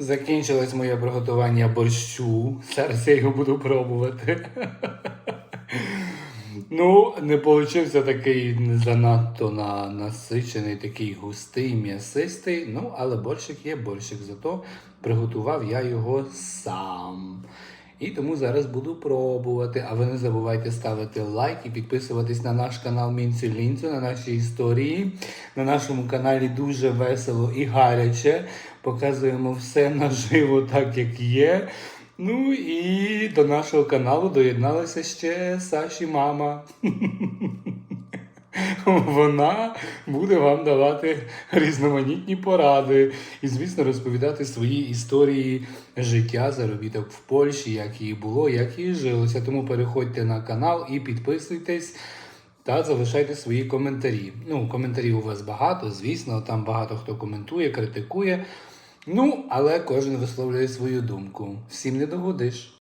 закінчилось моє приготування борщу. Зараз я його буду пробувати. Ну, не получився такий занадто на, насичений, такий густий, м'ясистий. Ну, але борщик є борщик, зато приготував я його сам. І тому зараз буду пробувати. А ви не забувайте ставити лайк і підписуватись на наш канал Мінцю Лінцю, на наші історії. На нашому каналі дуже весело і гаряче. Показуємо все наживо, так як є. Ну і до нашого каналу доєдналася ще Саші мама. Вона буде вам давати різноманітні поради і, звісно, розповідати свої історії життя, заробіток в Польщі, як її було, як їй жилося. Тому переходьте на канал і підписуйтесь та залишайте свої коментарі. Ну, коментарів у вас багато, звісно, там багато хто коментує, критикує. Ну, але кожен висловлює свою думку. Всім не догодиш.